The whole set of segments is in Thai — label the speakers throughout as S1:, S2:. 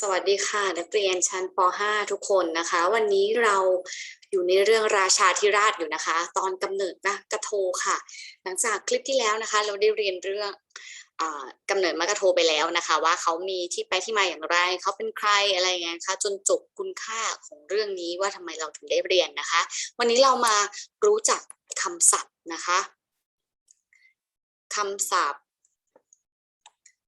S1: สวัสดีค่ะ นักเรียนชั้นป .5 ทุกคนนะคะ วันนี้เราอยู่ในเรื่องราชาธิราชอยู่นะคะ ตอนกำเนิดนะกระโทค่ะ หลังจากคลิปที่แล้วนะคะ เราได้เรียนเรื่องอาเนิดมะกะโทไปแล้วนะคะ ว่าเขามีที่ไปที่มาอย่างไร เขาเป็นใครอะไรเงี้ยคะจนจบคุณค่าของเรื่องนี้ว่าทำไมเราถึงได้เรียนนะคะ วันนี้เรามารู้จักคำศัพท์นะคะคำศัพท์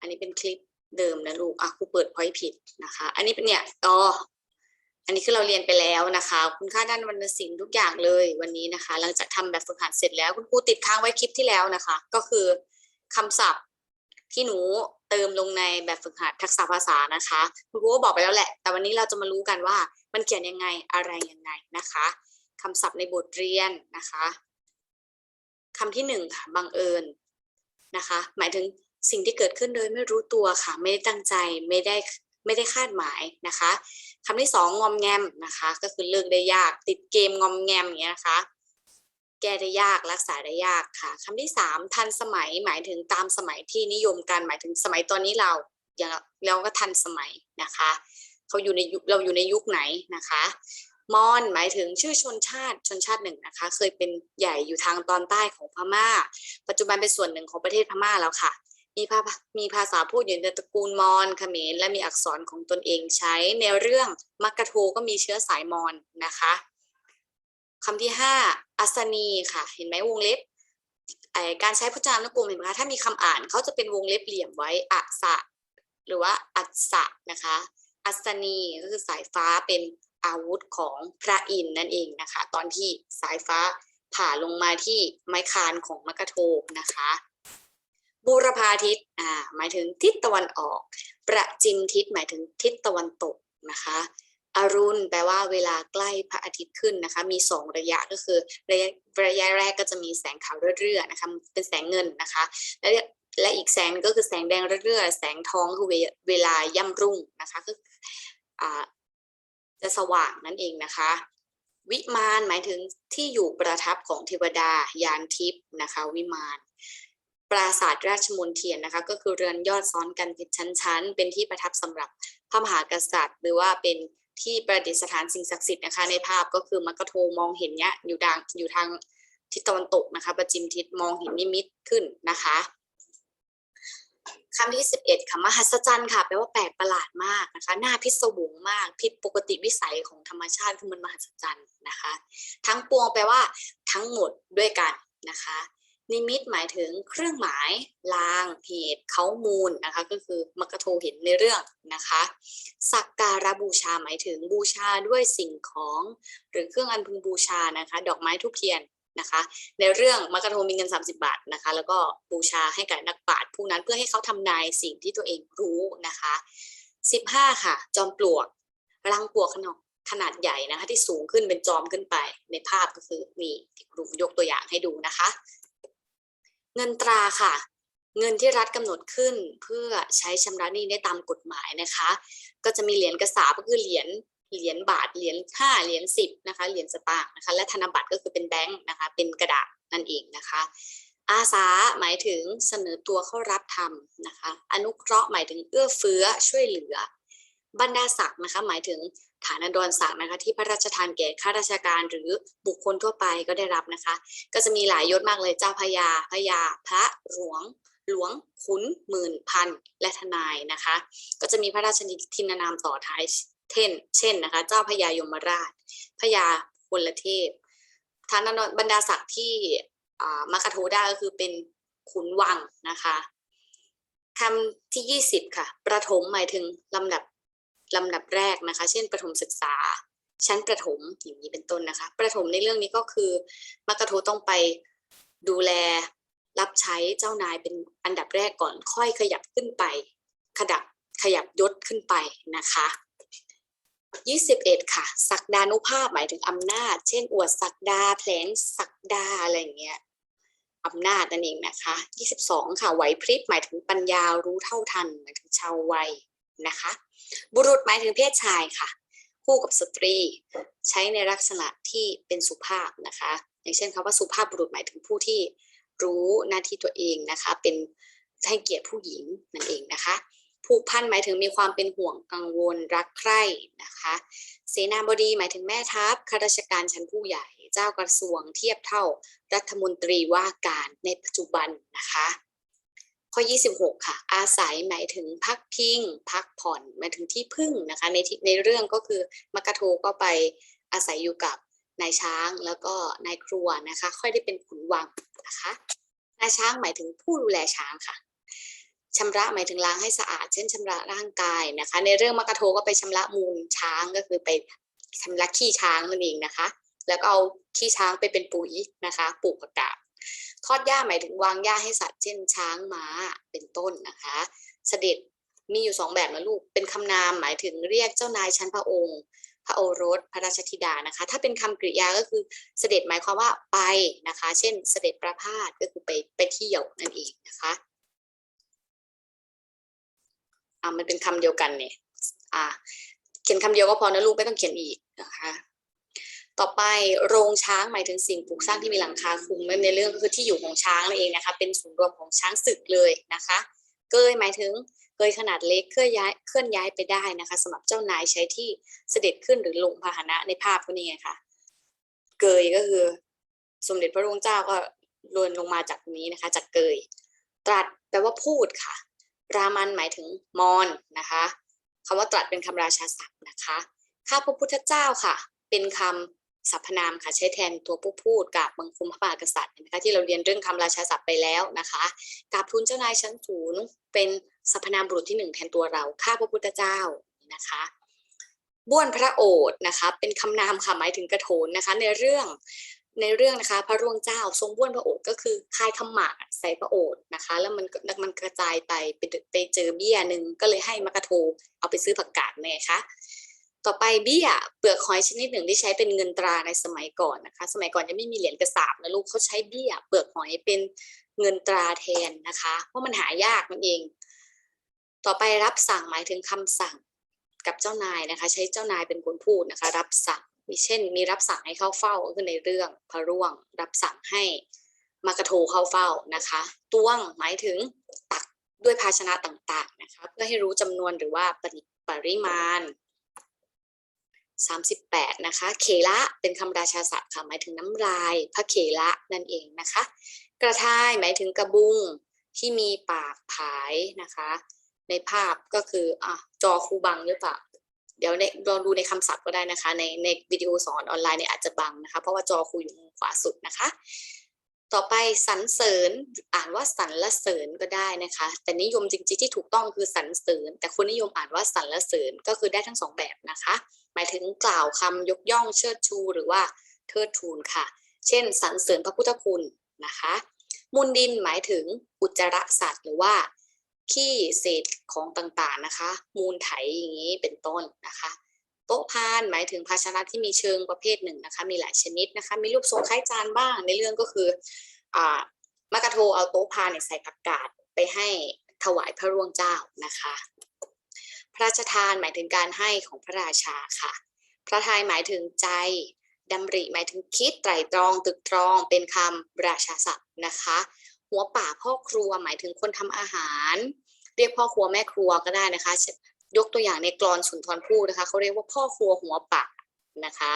S1: อันนี้เป็นคลิป เดิมนะลูกอะครูเปิดพอยผิดนะคะ อันนี้เป็นเนี่ยก็อันนี้คือเราเรียนไปแล้วนะคะ คุณค่าด้านวรรณศิลป์ทุกอย่างเลยวันนี้นะคะ หลังจากทำแบบฝึกหัดเสร็จแล้ว คุณครูติดค้างไว้คลิปที่แล้วนะคะ ก็คือคำศัพท์ที่หนูเติมลงในแบบฝึกหัดทักษะภาษานะคะ คุณครูก็บอกไปแล้วแหละ แต่วันนี้เราจะมารู้กันว่ามันเขียนยังไงอะไรยังไงนะคะคำศัพท์ในบทเรียนนะคะคำที่หนึ่งค่ะบังเอิญนะคะ หมายถึง สิ่งที่เกิดขึ้นโดยไม่รู้ตัวค่ะ ไม่ได้ตั้งใจไม่ได้ไม่ได้คาดหมายนะคะคำที่สองงอมแงมนะคะ ก็คือเลิกได้ยาก ติดเกมงอมแงมอย่างเงี้ยนะคะ แก้ได้ยากรักษาได้ยากค่ะคำที่สามทันสมัยหมายถึงตามสมัยที่นิยมกันหมายถึงสมัยตอนนี้เราอย่างเราก็ทันสมัยนะคะเขาอยู่ในยุคเราอยู่ในยุคไหนนะคะมอนหมายถึงชื่อชนชาติชนชาติหนึ่งนะคะ เคยเป็นใหญ่อยู่ทางตอนใต้ของพม่า ปัจจุบันเป็นส่วนหนึ่งของประเทศพม่าแล้วค่ะ มีภามีภาษาพูดอยู่ในตระกูลมอญเขมรและมีอักษรของตนเองใช้ในเรื่องมักกะโทก็มีเชื้อสายมอญนะคะคำที่ห้าอัศนีค่ะ เห็นไหมวงเล็บการใช้พจนานุกรมเห็นไหมคะถ้ามีคำอ่านเขาจะเป็นวงเล็บเหลี่ยมไว้อัสะหรือว่าอัสะนะคะ อัศนีก็คือสายฟ้าเป็นอาวุธของพระอินทร์นั่นเองนะคะ ตอนที่สายฟ้าผ่าลงมาที่ไม้คานของมักกะโทนะคะ บูรพาทิศอ่าหมายถึงทิศตะวันออก ประจิมทิศหมายถึงทิศตะวันตกนะคะอรุณแปลว่าเวลาใกล้พระอาทิตย์ขึ้นนะคะ มีสองระยะก็คือระยะระยะแรกก็จะมีแสงขาวเรื่อยๆนะคะเป็นแสงเงินนะคะ และและอีกแสงก็คือแสงแดงเรื่อยๆแสงทองคือเวลาย่ำรุ่งนะคะก็อ่าจะสว่างนั่นเองนะคะ วิมานหมายถึงที่อยู่ประทับของเทวดายานทิพย์นะคะ วิมาน ปราสาทราชมนเทียนนะคะ ก็คือเรือนยอดซ้อนกันเป็นชั้น ๆ เป็นที่ประทับสำหรับพระมหากษัตริย์ หรือว่าเป็นที่ประดิษฐานสิ่งศักดิ์สิทธิ์นะคะ ในภาพก็คือมักกะโทมองเห็นเนี้ยอยู่ดังอยู่ทางทิศตะวันตกนะคะ ประจิมทิศมองเห็นนิมิตขึ้นนะคะคำที่สิบเอ็ดค่ะมหัศจรรย์ค่ะแปลว่าแปลกประหลาดมากนะคะหน้าพิศวงมากผิดปกติวิสัยของธรรมชาติคือมันมหัศจรรย์นะคะ ทั้งปวงแปลว่าทั้งหมดด้วยกันนะคะ นิมิตหมายถึงเครื่องหมายลางเหตุเขามูลนะคะก็คือมักกะโทเห็นในเรื่องนะคะสักการะบูชาหมายถึงบูชาด้วยสิ่งของ หรือเครื่องอันพึงบูชานะคะ ดอกไม้ทุกเทียนนะคะ ในเรื่องมักกะโทมีเงิน 30 บาทนะคะ แล้วก็บูชาให้กับนักปราชญ์ผู้นั้นเพื่อให้เขาทำนายสิ่งที่ตัวเองรู้นะคะ 15 ค่ะ จอมปลวกรังปลวกขนาดขนาดใหญ่นะคะที่สูงขึ้นเป็นจอมขึ้นไปในภาพก็คือมีที่ครูยกตัวอย่างให้ดูนะคะ เงินตราค่ะ เงินที่รัฐกำหนดขึ้นเพื่อใช้ชำระหนี้ได้ตามกฎหมายนะคะ ก็จะมีเหรียญกระสาบก็คือเหรียญเหรียญบาทเหรียญห้าเหรียญสิบนะคะเหรียญสตางค์นะคะและธนบัตรก็คือเป็นแบงค์นะคะเป็นกระดาษนั่นเองนะคะ อาสาหมายถึงเสนอตัวเข้ารับทำนะคะ อนุเคราะห์หมายถึงเอื้อเฟื้อช่วยเหลือ บรรดาศักดิ์นะคะ หมายถึงฐานันดรศักดิ์นะคะ ที่พระราชทานแก่ข้าราชการหรือบุคคลทั่วไปก็ได้รับนะคะ ก็จะมีหลายยศมากเลยเจ้าพญาพญาพระหลวง หลวงขุนหมื่นพันและทนายนะคะ ก็จะมีพระราชทินานามต่อท้ายเช่นเช่นนะคะ เจ้าพญายมราชพญาพลเทพฐานันดรบรรดาศักดิ์ที่มัคคโทได้ก็คือเป็นขุนวังนะคะคำที่ยี่สิบค่ะ ประถมหมายถึงลำดับ ลำดับแรกนะคะ เช่นประถมศึกษา ชั้นประถมอย่างนี้เป็นต้นนะคะประถมในเรื่องนี้ก็คือมัคคโทต้องไปดูแลรับใช้เจ้านายเป็นอันดับแรกก่อนค่อยขยับขึ้นไป ขดับขยับยศขึ้นไปนะคะ21 ค่ะสักดานุภาพหมายถึงอำนาจ เช่น อวดสักดาแผลงสักดาอะไรอย่างเงี้ยอำนาจนั่นเองนะคะ 22 ค่ะไหวพริบหมายถึงปัญญารู้เท่าทันหมายถึงชาววัย นะคะ บุรุษหมายถึงเพศชายค่ะ คู่กับสตรีใช้ในลักษณะที่เป็นสุภาพนะคะ อย่างเช่นคำว่าสุภาพบุรุษหมายถึงผู้ที่รู้หน้าที่ตัวเองนะคะ เป็นให้เกียรติผู้หญิงนั่นเองนะคะผูกพันหมายถึงมีความเป็นห่วงกังวลรักใคร่นะคะ เสนาบดีหมายถึงแม่ทัพข้าราชการชั้นผู้ใหญ่ เจ้ากระทรวงเทียบเท่ารัฐมนตรีว่าการในปัจจุบันนะคะ ข้อ 26 ค่ะ อาศัยหมายถึงพักพิง พักผ่อนหมายถึงที่พึ่งนะคะในในเรื่องก็คือมักกะโทก็ไปอาศัยอยู่กับนายช้างแล้วก็นายครัวนะคะ ค่อยได้เป็นขุนวังนะคะนายช้างหมายถึงผู้ดูแลช้างค่ะชำระหมายถึงล้างให้สะอาด เช่นชำระร่างกายนะคะ ในเรื่องมักกะโทก็ไปชำระมูลช้างก็คือไปชำระขี้ช้างนั่นเองนะคะ แล้วก็เอาขี้ช้างไปเป็นปุ๋ยนะคะปลูกผักกาด ทอดหญ้าหมายถึงวางหญ้าให้สัตว์เช่นช้างม้าเป็นต้นนะคะ เสด็จมีอยู่สองแบบนะลูก เป็นคำนามหมายถึงเรียกเจ้านายชั้นพระองค์ พระโอรสพระราชธิดานะคะ ถ้าเป็นคำกริยาก็คือเสด็จหมายความว่าไปนะคะ เช่น เสด็จประพาสก็คือไปไปเที่ยวนั่นเองนะคะอ่ามันเป็นคำเดียวกันเนี่ยอ่าเขียนคำเดียวก็พอนะลูกไม่ต้องเขียนอีกนะคะ ต่อไปโรงช้างหมายถึงสิ่งปลูกสร้างที่มีหลังคาคุมในเรื่องก็คือที่อยู่ของช้างนั่นเองนะคะ เป็นศูนย์รวมของช้างศึกเลยนะคะเกยหมายถึงเกยขนาดเล็กเคลื่อนย้ายเคลื่อนย้ายไปได้นะคะสำหรับเจ้านายใช้ที่เสด็จขึ้นหรือลงพาหนะในภาพพวกนี้ไงค่ะเกยก็คือ สมเด็จพระองค์เจ้าก็ลวนลงมาจากนี้นะคะ จากเกย ตรัสแปลว่าพูดค่ะ รามันหมายถึงมอนนะคะคำว่าตรัสเป็นคำราชาศัพท์นะคะ ข้าพระพุทธเจ้าค่ะ เป็นคำ สรรพนามค่ะใช้แทนตัวผู้พูดกับบังคุมพระมหากษัตริย์นะคะที่เราเรียนเรื่องคำราชาศัพท์ไปแล้วนะคะกราบทูลเจ้านายชั้นสูงเป็นสรรพนามบุรุษที่หนึ่งแทนตัวเราข้าพระพุทธเจ้านะคะบ้วนพระโอษนะคะเป็นคำนามค่ะหมายถึงกระโถนนะคะในเรื่องในเรื่องนะคะพระร่วงเจ้าทรงบ้วนพระโอษฐ์ก็คือคายคำหมากใส่พระโอษฐ์นะคะ แล้วมันมันกระจายไปไปไปเจอเบี้ยหนึ่งก็เลยให้มกระโทเอาไปซื้อผักกาดเนี่ยค่ะ ต่อไปเบี้ยเปลือกหอยชนิดหนึ่งที่ใช้เป็นเงินตราในสมัยก่อนนะคะ สมัยก่อนยังไม่มีเหรียญกระสาบนะลูกเขาใช้เบี้ยเปลือกหอยเป็นเงินตราแทนนะคะเพราะมันหายากนั่นเอง ต่อไปรับสั่งหมายถึงคำสั่งกับเจ้านายนะคะ ใช้เจ้านายเป็นคนพูดนะคะ รับสั่งมีเช่น มีรับสั่งให้เข้าเฝ้าก็คือในเรื่องพระร่วง รับสั่งให้มากระโทเข้าเฝ้านะคะต้วงหมายถึงตักด้วยภาชนะต่างๆนะคะ เพื่อให้รู้จำนวนหรือว่าปริปริมาณ 38 นะคะ เขละเป็นคำราชาศัพท์ค่ะหมายถึงน้ำลาย พระเขละนั่นเองนะคะ กระทายหมายถึงกระบุงที่มีปากผายนะคะ ในภาพก็คืออะจอคูบังหรือเปล่าเดี๋ยวในลองดูในคำศัพท์ก็ได้นะคะ ในในวิดีโอสอนออนไลน์เนี่ยอาจจะบังนะคะ เพราะว่าจอครูอยู่มุมขวาสุดนะคะ ต่อไปสรรเสริญอ่านว่าสรรละเสริญก็ได้นะคะ แต่นิยมจริงๆที่ถูกต้องคือสรรเสริญ แต่คนนิยมอ่านว่าสรรละเสริญก็คือได้ทั้งสองแบบนะคะ หมายถึงกล่าวคำยกย่องเชิดชู หรือว่าเทิดทูนค่ะ เช่นสรรเสริญพระพุทธคุณนะคะ มูลดินหมายถึงอุจจาระสัตว์หรือว่าขี้เศษของต่างๆนะคะ มูลไถอย่างนี้เป็นต้นนะคะ โต๊ะพานหมายถึงภาชนะที่มีเชิงประเภทหนึ่งนะคะ มีหลายชนิดนะคะ มีรูปทรงคล้ายจานบ้าง ในเรื่องก็คืออ่ามากระโทเอาโต๊ะพานเนี่ยใส่ผักกาดไปให้ถวายพระร่วงเจ้านะคะ พระราชทานหมายถึงการให้ของพระราชาค่ะ พระทัยหมายถึงใจดำริหมายถึงคิดไตรตรองตึกตรองเป็นคำราชาศัพท์นะคะ หัวป่าพ่อครัวหมายถึงคนทำอาหาร เรียกพ่อครัวแม่ครัวก็ได้นะคะ ยกตัวอย่างในกรอนสุนทรภู่นะคะเขาเรียกว่าพ่อครัวหัวป่านะคะ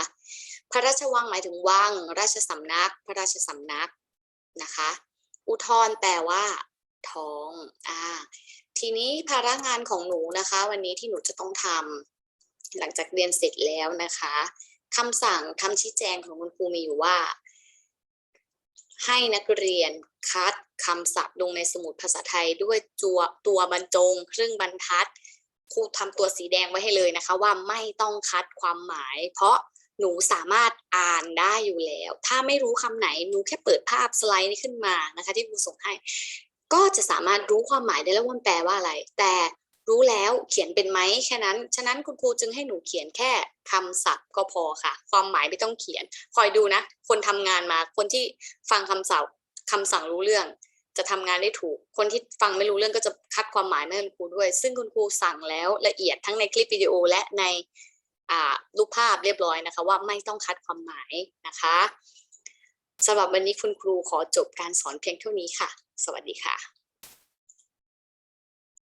S1: พระราชวังหมายถึงวัง ราชสำนัก พระราชสำนักนะคะ อุทธรแปลว่า ท้องอ่าทีนี้ภาระงานของหนูนะคะ วันนี้ที่หนูจะต้องทำหลังจากเรียนเสร็จแล้วนะคะคำสั่งคำชี้แจงของคุณครูมีอยู่ว่า ให้นักเรียนคัดคำศัพท์ลงในสมุดภาษาไทยด้วยตัวตัวบรรจง ครึ่งบรรทัด ครูทำตัวสีแดงไว้ให้เลยนะคะ ว่าไม่ต้องคัดความหมาย เพราะหนูสามารถอ่านได้อยู่แล้ว ถ้าไม่รู้คำไหนหนูแค่เปิดภาพสไลด์นี้ขึ้นมานะคะ ที่ครูส่งให้ ก็จะสามารถรู้ความหมายได้แล้วว่ามันแปลว่าอะไร แต่รู้แล้วเขียนเป็นไหมแค่นั้น ฉะนั้นคุณครูจึงให้หนูเขียนแค่คำศัพท์ก็พอค่ะ ความหมายไม่ต้องเขียน คอยดูนะ คนทำงานมา คนที่ฟังคำศัพท์คำสั่งรู้เรื่อง จะทำงานได้ถูก คนที่ฟังไม่รู้เรื่องก็จะคัดความหมายไม่ให้คุณครูด้วย ซึ่งคุณครูสั่งแล้วละเอียดทั้งในคลิปวิดีโอและในรูปภาพเรียบร้อยนะคะ ว่าไม่ต้องคัดความหมายนะคะสำหรับวันนี้คุณครูขอจบการสอนเพียงเท่านี้ค่ะ สวัสดีค่ะ